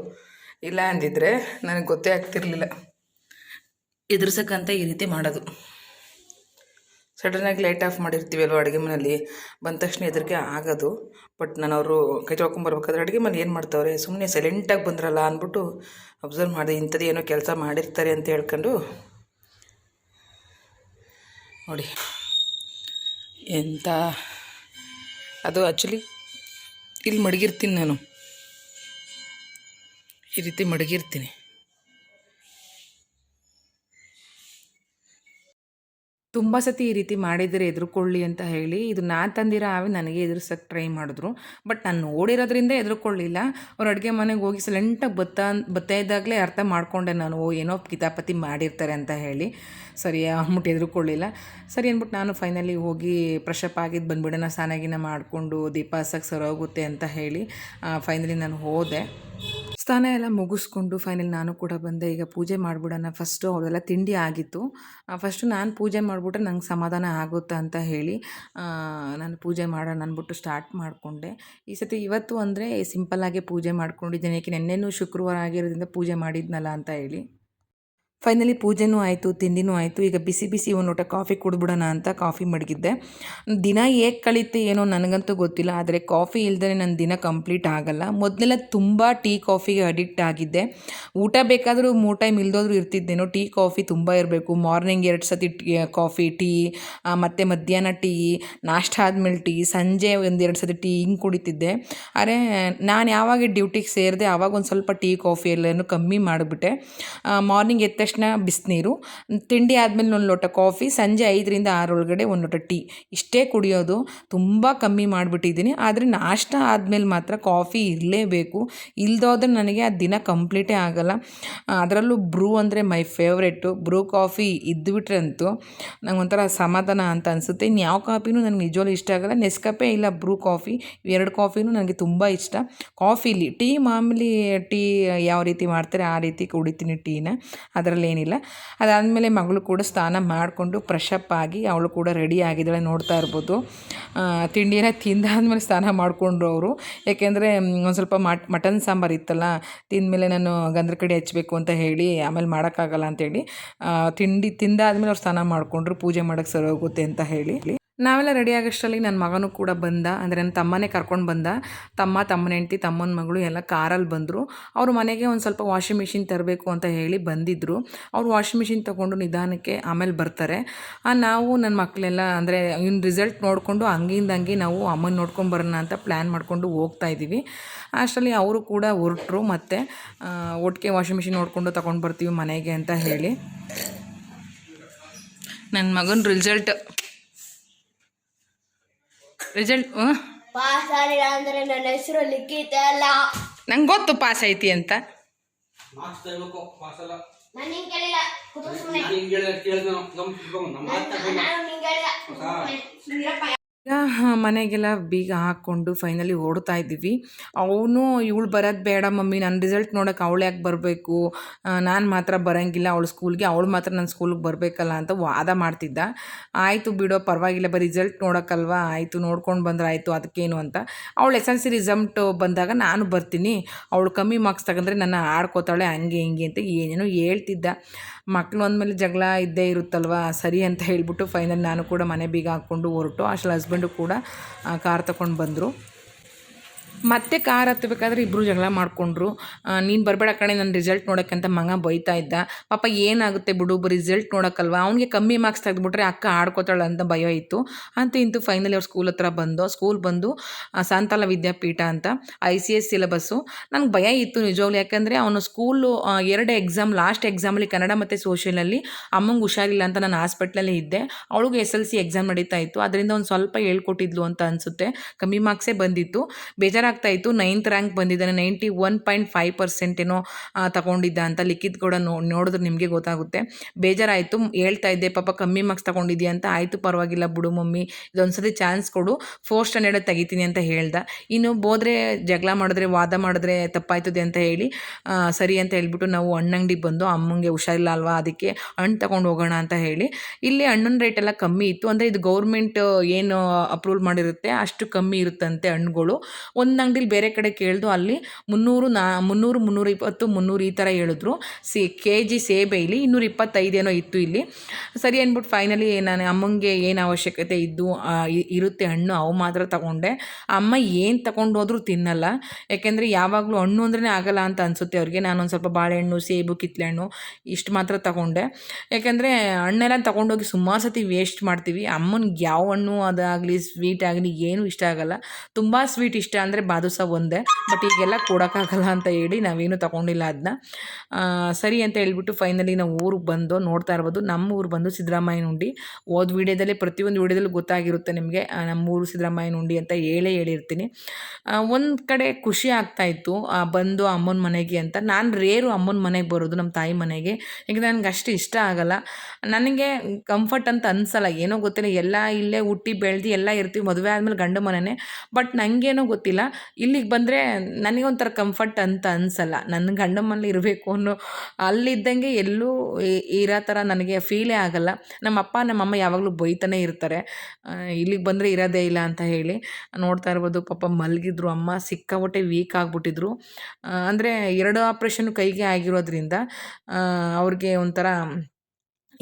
ಇಲ್ಲ ಅಂದಿದ್ರೆ ನನಗೆ ಗೊತ್ತೇ ಆಗ್ತಿರ್ಲಿಲ್ಲ. ಎದುರ್ಸಕ್ಕಂತ ಈ ರೀತಿ ಮಾಡೋದು. ಸಡನ್ನಾಗಿ ಲೈಟ್ ಆಫ್ ಮಾಡಿರ್ತೀವಿ ಅಲ್ವ ಅಡುಗೆ ಮನೇಲಿ ಬಂದ ತಕ್ಷಣ ಹೆದರಿಕೆ ಆಗೋದು. ಬಟ್ ನಾನು ಅವರು ಕೈ ತೊಳ್ಕೊಂಬರ್ಬೇಕಾದ್ರೆ ಅಡುಗೆ ಮನೆ ಏನು ಮಾಡ್ತಾವ್ರೆ? ಸುಮ್ಮನೆ ಸೈಲೆಂಟಾಗಿ ಬಂದ್ರಲ್ಲ ಅಂದ್ಬಿಟ್ಟು ಅಬ್ಸರ್ವ್ ಮಾಡಿದೆ ಇಂಥದ್ದು ಏನೋ ಕೆಲಸ ಮಾಡಿರ್ತಾರೆ ಅಂತ ಹೇಳ್ಕೊಂಡು. ನೋಡಿ. ಎಂಥ ಅದು ಆ್ಯಕ್ಚುಲಿ ಇಲ್ಲಿ ಮಡಗಿರ್ತೀನಿ ನಾನು. ಈ ರೀತಿ ಮಡಗಿರ್ತೀನಿ. ತುಂಬ ಸತಿ ಈ ರೀತಿ ಮಾಡಿದರೆ ಎದುರುಕೊಳ್ಳಿ ಅಂತ ಹೇಳಿ, ಇದು ನಾನು ತಂದಿರೋ ಆವಿ ನನಗೆ ಎದುರಿಸೋಕ್ಕೆ ಟ್ರೈ ಮಾಡಿದ್ರು. ಬಟ್ ನಾನು ನೋಡಿರೋದ್ರಿಂದ ಎದುರುಕೊಳ್ಳಿಲ್ಲ. ಅವ್ರು ಅಡುಗೆ ಮನೆಗೆ ಹೋಗಿ ಸೈಲೆಂಟಾಗಿ ಬತ್ತಾ ಬತ್ತಾ ಇದ್ದಾಗಲೇ ಅರ್ಥ ಮಾಡಿಕೊಂಡೆ ನಾನು, ಓ, ಏನೋ ಕಿತಾಪತಿ ಮಾಡಿರ್ತಾರೆ ಅಂತ ಹೇಳಿ. ಸರಿ ಅಂದ್ಬಿಟ್ಟು ಎದುರುಕೊಳ್ಳಿಲ್ಲ. ಸರಿ ಅಂದ್ಬಿಟ್ಟು ನಾನು ಫೈನಲಿ ಹೋಗಿ ಫ್ರೆಶಪ್ ಆಗಿದ್ದು ಬಂದ್ಬಿಡೋಣ, ಸ್ನಾನಗಿನ ಮಾಡಿಕೊಂಡು ದೀಪ ಸರೋಗುತ್ತೆ ಅಂತ ಹೇಳಿ ಫೈನಲಿ ನಾನು ಹೋದೆ. ಸ್ನಾನ ಎಲ್ಲ ಮುಗಿಸ್ಕೊಂಡು ಫೈನಲ್ ನಾನು ಕೂಡ ಬಂದೆ. ಈಗ ಪೂಜೆ ಮಾಡಿಬಿಡೋಣ. ಫಸ್ಟು ಅವರೆಲ್ಲ ತಿಂಡಿ ಆಗಿತ್ತು. ಫಸ್ಟು ನಾನು ಪೂಜೆ ಮಾಡಿಬಿಟ್ರೆ ನಂಗೆ ಸಮಾಧಾನ ಆಗುತ್ತಾ ಅಂತ ಹೇಳಿ ನಾನು ಪೂಜೆ ಮಾಡೋಣ ಅಂದ್ಬಿಟ್ಟು ಸ್ಟಾರ್ಟ್ ಮಾಡಿಕೊಂಡೆ. ಈ ಸತಿ ಇವತ್ತು ಅಂದರೆ ಸಿಂಪಲ್ಲಾಗೆ ಪೂಜೆ ಮಾಡ್ಕೊಂಡಿದ್ದೇನೆ. ಏಕೆ ನೆನ್ನೆನೂ ಶುಕ್ರವಾರ ಆಗಿರೋದ್ರಿಂದ ಪೂಜೆ ಮಾಡಿದ್ನಲ್ಲ ಅಂತ ಹೇಳಿ. ಫೈನಲಿ ಪೂಜೆನೂ ಆಯಿತು, ತಿಂಡಿನೂ ಆಯಿತು. ಈಗ ಬಿಸಿ ಬಿಸಿ ಒಂದು ಲೋಟ ಕಾಫಿ ಕುಡಿದ್ಬಿಡೋಣ ಅಂತ ಕಾಫಿ ಮಡಗಿದ್ದೆ. ದಿನ ಹೇಗೆ ಕಳೀತೆ ಏನೋ ನನಗಂತೂ ಗೊತ್ತಿಲ್ಲ, ಆದರೆ ಕಾಫಿ ಇಲ್ಲದೇ ನನ್ನ ದಿನ ಕಂಪ್ಲೀಟ್ ಆಗಲ್ಲ. ಮೊದಲೆಲ್ಲ ತುಂಬ ಟೀ ಕಾಫಿಗೆ ಅಡಿಕ್ಟ್ ಆಗಿದ್ದೆ. ಊಟ ಬೇಕಾದರೂ ಮೂರು ಟೈಮ್ ಇಲ್ದೋದ್ರೂ ಇರ್ತಿದ್ದೇನೋ ಟೀ ಕಾಫಿ ತುಂಬ ಇರಬೇಕು. ಮಾರ್ನಿಂಗ್ ಎರಡು ಸತಿ ಕಾಫಿ, ಟೀ ಮತ್ತು ಮಧ್ಯಾಹ್ನ ಟೀ, ನಾಷ್ಟ ಆದಮೇಲೆ ಟೀ, ಸಂಜೆ ಒಂದು ಎರಡು ಸತಿ ಟೀ ಹಿಂಗೆ ಕುಡಿತಿದ್ದೆ. ಆದರೆ ನಾನು ಯಾವಾಗ ಡ್ಯೂಟಿಗೆ ಸೇರಿದೆ ಆವಾಗ ಒಂದು ಸ್ವಲ್ಪ ಟೀ ಕಾಫಿ ಎಲ್ಲನೂ ಕಮ್ಮಿ ಮಾಡಿಬಿಟ್ಟೆ. ಮಾರ್ನಿಂಗ್ ಎದ್ದ ತಕ್ಷಣ ಬಿಸಿನೀರು, ತಿಂಡಿ ಆದಮೇಲೆ ಒಂದು ಲೋಟ ಕಾಫಿ, ಸಂಜೆ ಐದರಿಂದ ಆರೊಳಗಡೆ ಒಂದು ಲೋಟ ಟೀ. ಇಷ್ಟೇ ಕುಡಿಯೋದು. ತುಂಬ ಕಮ್ಮಿ ಮಾಡಿಬಿಟ್ಟಿದ್ದೀನಿ. ಆದರೆ ನಾಷ್ಟ ಆದಮೇಲೆ ಮಾತ್ರ ಕಾಫಿ ಇರಲೇಬೇಕು. ಇಲ್ದೋದ್ರೆ ನನಗೆ ಆ ದಿನ ಕಂಪ್ಲೀಟೇ ಆಗಲ್ಲ. ಅದರಲ್ಲೂ ಬ್ರೂ ಅಂದರೆ ಮೈ ಫೇವ್ರೆಟ್ಟು ಬ್ರೂ ಕಾಫಿ ಇದ್ದುಬಿಟ್ರೆ ಅಂತೂ ನಂಗೆ ಒಂಥರ ಸಮಾಧಾನ ಅಂತ ಅನಿಸುತ್ತೆ. ಇನ್ನು ಯಾವ ಕಾಫಿನೂ ನನಗೆ ನಿಜವಾಗ್ಲೂ ಇಷ್ಟ ಆಗಲ್ಲ. ನೆಸ್ಕಾಫೆ ಇಲ್ಲ ಬ್ರೂ ಕಾಫಿ. ಎರಡು ಕಾಫಿನೂ ನನಗೆ ತುಂಬ ಇಷ್ಟ. ಕಾಫಿಲಿ ಟೀ ಮಾಮೂಲಿ ಟೀ ಯಾವ ರೀತಿ ಮಾಡ್ತಾರೆ ಆ ರೀತಿ ಕುಡಿತೀನಿ ಟೀನ. ಅದರಲ್ಲಿ ಏನಿಲ್ಲ ಅದಾದಮೇಲೆ ಮಗಳು ಕೂಡ ಸ್ನಾನ ಮಾಡಿಕೊಂಡು ಫ್ರೆಶಪ್ ಆಗಿ ಅವಳು ಕೂಡ ರೆಡಿ ಆಗಿದ್ದಾಳೆ ನೋಡ್ತಾ ಇರ್ಬೋದು. ತಿಂಡಿನ ತಿಂದಾದ್ಮೇಲೆ ಸ್ನಾನ ಮಾಡಿಕೊಂಡ್ರು ಅವರು. ಯಾಕೆಂದರೆ ಒಂದು ಸ್ವಲ್ಪ ಮಟ್, ಮಟನ್ ಸಾಂಬಾರು ಇತ್ತಲ್ಲ, ತಿಂದಮೇಲೆ ನಾನು ಗಂಧರ ಕಡೆ ಹಚ್ಚಬೇಕು ಅಂತ ಹೇಳಿ, ಆಮೇಲೆ ಮಾಡೋಕ್ಕಾಗಲ್ಲ ಅಂತೇಳಿ ತಿಂಡಿ ತಿಂದಾದ್ಮೇಲೆ ಅವ್ರು ಸ್ನಾನ ಮಾಡಿಕೊಂಡ್ರು, ಪೂಜೆ ಮಾಡೋಕ್ಕೆ ಸರಿ ಹೋಗುತ್ತೆ ಅಂತ ಹೇಳಿ. ನಾವೆಲ್ಲ ರೆಡಿ ಆಗೋಷ್ಟರಲ್ಲಿ ನನ್ನ ಮಗನೂ ಕೂಡ ಬಂದ, ಅಂದರೆ ನನ್ನ ತಮ್ಮನೇ ಕರ್ಕೊಂಡು ಬಂದ. ತಮ್ಮ, ತಮ್ಮನ ಹೆಂಡತಿ, ತಮ್ಮನ ಮಗಳು ಎಲ್ಲ ಕಾರಲ್ಲಿ ಬಂದರು. ಅವರು ಮನೆಗೆ ಒಂದು ಸ್ವಲ್ಪ ವಾಷಿಂಗ್ ಮಿಷಿನ್ ತರಬೇಕು ಅಂತ ಹೇಳಿ ಬಂದಿದ್ದರು ಅವ್ರು ವಾಷಿಂಗ್ ಮಿಷಿನ್ ತೊಗೊಂಡು ನಿಧಾನಕ್ಕೆ ಆಮೇಲೆ ಬರ್ತಾರೆ. ನಾವು ನನ್ನ ಮಕ್ಕಳೆಲ್ಲ ಅಂದರೆ ಇವ್ನ ರಿಸಲ್ಟ್ ನೋಡಿಕೊಂಡು ಹಂಗಿಂದ ಹಂಗೆ ನಾವು ಅಮ್ಮನ ನೋಡ್ಕೊಂಡು ಬರೋಣ ಅಂತ ಪ್ಲ್ಯಾನ್ ಮಾಡಿಕೊಂಡು ಹೋಗ್ತಾ ಇದ್ದೀವಿ ಅಷ್ಟರಲ್ಲಿ ಅವರು ಕೂಡ ಹೊರಟ್ರು ಮತ್ತು ಒಟ್ಟಿಗೆ ವಾಷಿಂಗ್ ಮಿಷಿನ್ ನೋಡಿಕೊಂಡು ತೊಗೊಂಡು ಬರ್ತೀವಿ ಮನೆಗೆ ಅಂತ ಹೇಳಿ. ನನ್ನ ಮಗನ ರಿಸಲ್ಟ್ ರಿಸಲ್ಟ್ ಪಾಸ್ ಆಗಿಲ್ಲ ಅಂದ್ರೆ ನನ್ನ ಹೆಸರು ಲಿಖಿತ ಅಲ್ಲ. ನಂಗೆ ಗೊತ್ತು ಪಾಸ್ ಐತಿ ಅಂತ. ಮಾರ್ಕ್ಸ್ ತಗೋಬೇಕು ಪಾಸ್ ಅಲ್ಲ. ನಾನು ನಿಂಗೆ ಕೇಳಿಲ್ಲ. ನಾನು ಕೇಳಿದ್ರೆ ನಮ್ಮ ನಮ್ಮ ಮಾತು ತಗೊಂಡು ನಾನು ನಿಂಗೆ ಹೇಳಿಲ್ಲ. ಈಗ ಮನೆಗೆಲ್ಲ ಬೀಗ ಹಾಕ್ಕೊಂಡು ಫೈನಲಿ ಓಡ್ತಾ ಇದ್ದೀವಿ. ಅವನು ಇವಳು ಬರೋದು ಬೇಡ ಮಮ್ಮಿ ನನ್ನ ರಿಸಲ್ಟ್ ನೋಡೋಕೆ ಅವಳು ಯಾಕೆ ಬರಬೇಕು? ನಾನು ಮಾತ್ರ ಬರೋಂಗಿಲ್ಲ, ಅವಳು ಸ್ಕೂಲ್ಗೆ ಅವಳು ಮಾತ್ರ ನನ್ನ ಸ್ಕೂಲ್ಗೆ ಬರಬೇಕಲ್ಲ ಅಂತ ವಾದ ಮಾಡ್ತಿದ್ದ. ಆಯಿತು ಬಿಡೋ, ಪರವಾಗಿಲ್ಲ, ಬರೀ ರಿಸಲ್ಟ್ ನೋಡೋಕ್ಕಲ್ವಾ? ಆಯಿತು, ನೋಡ್ಕೊಂಡು ಬಂದ್ರೆ ಆಯಿತು ಅದಕ್ಕೇನು ಅಂತ. ಅವಳು ಎಸ್ ಎಲ್ ಸಿ ರಿಸಲ್ಟ್ ಬಂದಾಗ ನಾನು ಬರ್ತೀನಿ. ಅವಳು ಕಮ್ಮಿ ಮಾರ್ಕ್ಸ್ ತಗೊಂಡ್ರೆ ನನ್ನ ಆಡ್ಕೋತಾಳೆ, ಹಂಗೆ ಹಿಂಗೆ ಅಂತ ಏನೇನೋ ಹೇಳ್ತಿದ್ದ. ಮಕ್ಕಳು ಅಂದಮೇಲೆ ಜಗಳ ಇದ್ದೇ ಇರುತ್ತಲ್ವ? ಸರಿ ಅಂತ ಹೇಳ್ಬಿಟ್ಟು ಫೈನಲ್ ನಾನು ಕೂಡ ಮನೆ ಬೀಗ ಹಾಕ್ಕೊಂಡು ಹೊರಟು. ಅಷ್ಟು ಹಸ್ಬೆಂಡು ಕೂಡ ಕಾರ್ ತಗೊಂಡು ಬಂದರು. ಮತ್ತೆ ಕಾರ್ ಹತ್ತಬೇಕಾದ್ರೆ ಇಬ್ಬರು ಜಗಳ ಮಾಡಿಕೊಂಡ್ರು. ನೀನು ಬರಬೇಡ ಕಣೆ ನನ್ನ ರಿಸಲ್ಟ್ ಅಂತ ಮಗ ಬೈತಾ ಇದ್ದ. ಪಾಪ ಏನಾಗುತ್ತೆ ಬಿಡು ರಿಸಲ್ಟ್ ನೋಡೋಕ್ಕಲ್ವಾ? ಅವ್ನಿಗೆ ಕಮ್ಮಿ ಮಾರ್ಕ್ಸ್ ತೆಗೆದುಬಿಟ್ರೆ ಅಕ್ಕ ಆಡ್ಕೋತಾಳೆ ಅಂತ ಭಯ ಇತ್ತು. ಅಂತ ಇಂತೂ ಫೈನಲಿ ಅವ್ರು ಸ್ಕೂಲ್ ಹತ್ರ ಬಂದು ಸ್ಕೂಲ್ ಬಂದು ಸಾಂತಾಲ ವಿದ್ಯಾಪೀಠ ಅಂತ ಐ ಸಿ ಎಸ್ ಸಿಲೆಬಸ್ಸು ನಂಗೆ ಭಯ ಇತ್ತು ನಿಜವಾಗ್ಲೂ, ಯಾಕಂದರೆ ಅವನು ಸ್ಕೂಲು ಎರಡು ಎಕ್ಸಾಮ್ ಲಾಸ್ಟ್ ಎಕ್ಸಾಮಲ್ಲಿ ಕನ್ನಡ ಮತ್ತು ಸೋಷಿಯಲಲ್ಲಿ ಅಮ್ಮಂಗೆ ಹುಷಾರಿಲ್ಲ ಅಂತ ನಾನು ಹಾಸ್ಪಿಟ್ಲಲ್ಲಿ ಇದ್ದೆ. ಅವಳಿಗೂ ಎಸ್ ಎಲ್ ಸಿ ಎಕ್ಸಾಮ್ ನಡೀತಾ ಇತ್ತು. ಅದರಿಂದ ಒಂದು ಸ್ವಲ್ಪ ಹೇಳ್ಕೊಟ್ಟಿದ್ಲು ಅಂತ ಅನಿಸುತ್ತೆ. ಕಮ್ಮಿ ಮಾರ್ಕ್ಸೇ ಬಂದಿತ್ತು. ಬೇಜಾರಾಗ್ತಾ ಇತ್ತು ನೈನ್ತ್ ರ್ಯಾಂಕ್ ಬಂದಿದ್ದಾನೆ. Ninety one point five percent ಏನೋ ತಗೊಂಡಿದ್ದ ಅಂತ ಲಿಖಿತ್ ಕೂಡ ನೋ, ನೋಡಿದ್ರೆ ನಿಮಗೆ ಗೊತ್ತಾಗುತ್ತೆ. ಬೇಜಾರಾಯಿತು. ಹೇಳ್ತಾ ಇದ್ದೆ, ಪಾಪ ಕಮ್ಮಿ ಮಾರ್ಕ್ಸ್ ತಗೊಂಡಿದ್ಯಾ ಅಂತ. ಆಯಿತು, ಪರವಾಗಿಲ್ಲ ಬಿಡು ಮಮ್ಮಿ. ಇದೊಂದ್ಸತಿ ಚಾನ್ಸ್ ಕೊಡು. ಫೋರ್ ಸ್ಟ್ಯಾಂಡರ್ಡ್ ತೆಗಿತೀನಿ ಅಂತ ಹೇಳ್ದ. ಇನ್ನು ಬೋದ್ರೆ ಜಗಳ ಮಾಡಿದ್ರೆ, ವಾದ ಮಾಡಿದ್ರೆ ತಪ್ಪಾಯ್ತದೆ ಅಂತ ಹೇಳಿ ಸರಿ ಅಂತ ಹೇಳ್ಬಿಟ್ಟು ನಾವು ಹಣ್ಣಂಗಡಿಗೆ ಬಂದು, ಅಮ್ಮಂಗೆ ಹುಷಾರಿಲ್ಲ ಅಲ್ವಾ, ಅದಕ್ಕೆ ಹಣ್ಣು ತಗೊಂಡು ಹೋಗೋಣ ಅಂತ ಹೇಳಿ. ಇಲ್ಲಿ ಹಣ್ಣಿನ ರೇಟ್ ಎಲ್ಲ ಕಮ್ಮಿ ಇತ್ತು. ಅಂದರೆ ಇದು ಗೌರ್ಮೆಂಟ್ ಏನು ಅಪ್ರೂವ್ ಮಾಡಿರುತ್ತೆ, ಅಷ್ಟು ಕಮ್ಮಿ ಇರುತ್ತಂತೆ ಹಣ್ಣುಗಳು. ಒಂದು ಅಂಗಡಿಲಿ ಬೇರೆ ಕಡೆ ಕೇಳಿದ್ರು ಅಲ್ಲಿ ಮುನ್ನೂರು ನಾ, ಮುನ್ನೂರು ಮುನ್ನೂರು ಇಪ್ಪತ್ತು, ಮುನ್ನೂರು ಈ ಥರ ಹೇಳಿದ್ರು. ಸಿ ಕೆ ಜಿ ಸೇಬೆ ಇಲ್ಲಿ ಇನ್ನೂರ ಇಪ್ಪತ್ತೈದೇನೋ ಇತ್ತು ಇಲ್ಲಿ. ಸರಿ ಅಂದ್ಬಿಟ್ಟು ಫೈನಲಿ ನಾನು ಅಮ್ಮಂಗೆ ಏನು ಅವಶ್ಯಕತೆ ಇದ್ದು ಇರುತ್ತೆ ಹಣ್ಣು, ಅವು ಮಾತ್ರ ತಗೊಂಡೆ. ಅಮ್ಮ ಏನು ತಗೊಂಡು ಹೋದ್ರೂ ತಿನ್ನಲ್ಲ. ಯಾಕೆಂದರೆ ಯಾವಾಗಲೂ ಹಣ್ಣು ಅಂದ್ರೆ ಆಗಲ್ಲ ಅಂತ ಅನಿಸುತ್ತೆ ಅವ್ರಿಗೆ. ನಾನೊಂದು ಸ್ವಲ್ಪ ಬಾಳೆಹಣ್ಣು, ಸೇಬು ಕಿತ್ಳೆಹಣ್ಣು ಇಷ್ಟು ಮಾತ್ರ ತಗೊಂಡೆ. ಯಾಕೆಂದರೆ ಹಣ್ಣೆಲ್ಲ ತಗೊಂಡೋಗಿ ಸುಮಾರು ಸತಿ ವೇಸ್ಟ್ ಮಾಡ್ತೀವಿ. ಅಮ್ಮನಿಗೆ ಯಾವ ಹಣ್ಣು ಅದಾಗಲಿ ಸ್ವೀಟ್ ಆಗಲಿ ಏನೂ ಇಷ್ಟ ಆಗಲ್ಲ. ತುಂಬ ಸ್ವೀಟ್ ಇಷ್ಟ. ಅಂದರೆ ಬಾದುಸ ಒಂದೇ ಬಟ್ ಈಗೆಲ್ಲ ಕೊಡೋಕ್ಕಾಗಲ್ಲ ಅಂತ ಹೇಳಿ ನಾವೇನು ತಗೊಂಡಿಲ್ಲ ಅದನ್ನ ಸರಿ ಅಂತ ಹೇಳ್ಬಿಟ್ಟು ಫೈನಲಿ ನಾವು ಊರಿಗೆ ಬಂದು ನೋಡ್ತಾ ಇರ್ಬೋದು. ನಮ್ಮ ಊರು ಬಂದು ಸಿದ್ದರಾಮಯ್ಯನ ಉಂಡಿ ಹೋದ ವೀಡಿಯೋದಲ್ಲಿ ಪ್ರತಿಯೊಂದು ವೀಡಿಯೋದಲ್ಲಿ ಗೊತ್ತಾಗಿರುತ್ತೆ ನಿಮಗೆ. ನಮ್ಮ ಊರು ಸಿದ್ದರಾಮಯ್ಯನ ಉಂಡಿ ಅಂತ ಹೇಳೇ ಹೇಳಿರ್ತೀನಿ. ಒಂದು ಕಡೆ ಖುಷಿ ಆಗ್ತಾಯಿತ್ತು ಬಂದು ಅಮ್ಮನ ಮನೆಗೆ ಅಂತ. ನಾನು ರೇರು ಅಮ್ಮನ ಮನೆಗೆ ಬರೋದು ನಮ್ಮ ತಾಯಿ ಮನೆಗೆ. ಈಗ ನನಗೆ ಅಷ್ಟು ಇಷ್ಟ ಆಗಲ್ಲ. ನನಗೆ ಕಂಫರ್ಟ್ ಅಂತ ಅನ್ಸಲ್ಲ. ಏನೋ ಗೊತ್ತಿಲ್ಲ. ಎಲ್ಲ ಇಲ್ಲೇ ಹುಟ್ಟಿ ಬೆಳೆದು ಎಲ್ಲ ಇರ್ತೀವಿ. ಮದುವೆ ಆದಮೇಲೆ ಗಂಡ ಮನೆಯೇ ಬಟ್ ನನಗೇನೋ ಗೊತ್ತಿಲ್ಲ. ಇಲ್ಲಿಗೆ ಬಂದರೆ ನನಗೆ ಒಂಥರ ಕಂಫರ್ಟ್ ಅಂತ ಅನ್ಸಲ್ಲ. ನನ್ನ ಗಂಡ ಮನೇಲಿ ಇರಬೇಕು ಅನ್ನೋ ಅಲ್ಲಿದ್ದಂಗೆ ಎಲ್ಲೂ ಇರೋ ಥರ ನನಗೆ ಫೀಲೇ ಆಗಲ್ಲ. ನಮ್ಮ ಅಪ್ಪ ನಮ್ಮಮ್ಮ ಯಾವಾಗಲೂ ಬೈತಾನೆ ಇರ್ತಾರೆ. ಇಲ್ಲಿಗೆ ಬಂದರೆ ಇರೋದೇ ಇಲ್ಲ ಅಂತ ಹೇಳಿ ನೋಡ್ತಾ ಇರ್ಬೋದು. ಪಾಪ ಮಲಗಿದ್ರು, ಅಮ್ಮ ಸಿಕ್ಕಾಪಟ್ಟೆ ವೀಕ್ ಆಗಿಬಿಟ್ಟಿದ್ರು. ಅಂದರೆ ಎರಡು ಆಪ್ರೇಷನ್ ಕೈಗೆ ಆಗಿರೋದ್ರಿಂದ ಅವ್ರಿಗೆ ಒಂಥರ